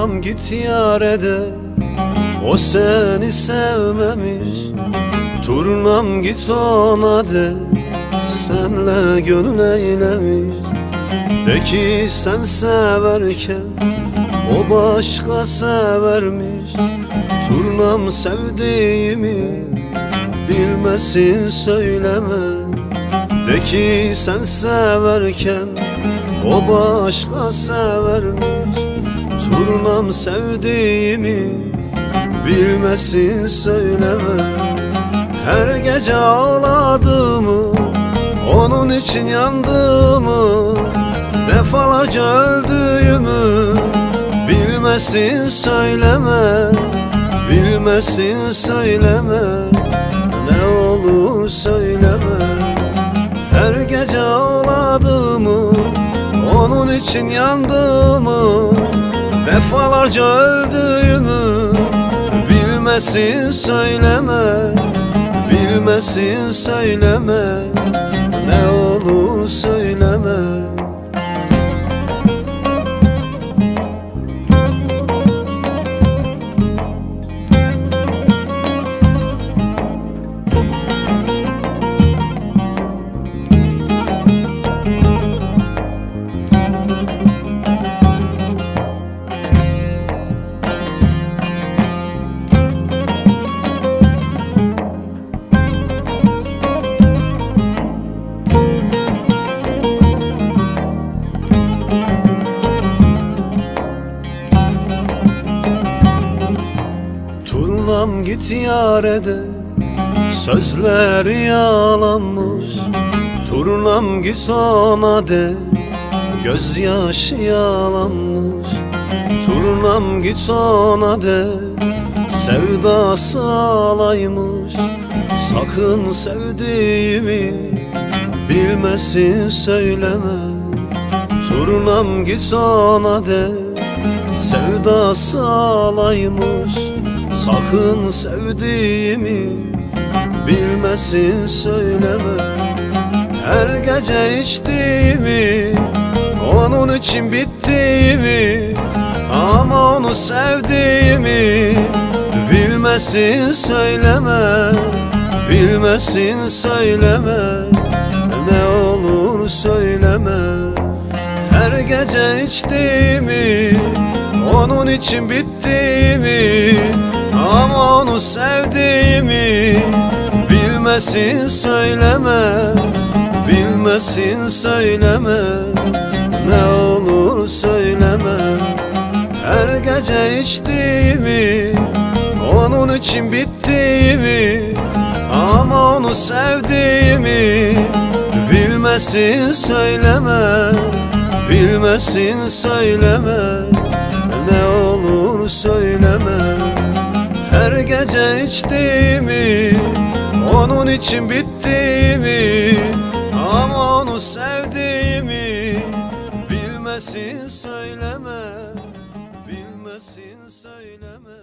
Turnam git yare de O seni sevmemiş. Turnam git ona de. Senle gönül eylemiş. De ki sen severken O başka severmiş. Turnam sevdiğimi Bilmesin söyleme. De ki sen severken O başka severmiş Turnam sevdiğimi Bilmesin söyleme Her gece ağladığımı Onun için yandığımı Defalarca öldüğümü Bilmesin söyleme Bilmesin söyleme Ne olur söyleme Her gece ağladığımı Onun için yandığımı Defalarca öldüğümü Bilmesin söyleme Bilmesin söyleme Ne olur söyleme Turnam git yare de Sözler yalanmış. Turnam git ona de Gözyaşı yalanmış. Turnam git ona de Sevdası alaymış Sakın sevdiğimi Bilmesin söyleme. Turnam git ona de Sevdası alaymış Sakın sevdiğimi Bilmesin söyleme. Her gece içtiğimi Onun için bittiğimi Ama onu sevdiğimi Bilmesin söyleme. Bilmesin söyleme. Ne olur söyleme. Her gece içtiğimi Onun için bittiğimi Ama onu sevdiğimi Bilmesin söyleme Bilmesin söyleme. Ne olur söyleme. Her gece içtiğimi Onun için bittiğimi Ama onu sevdiğimi Bilmesin söyleme Bilmesin söyleme. Ne olur söyleme gece içtiğimi Onun için bittiğimi Ama onu sevdiğimi Bilmesin söyleme Bilmesin söyleme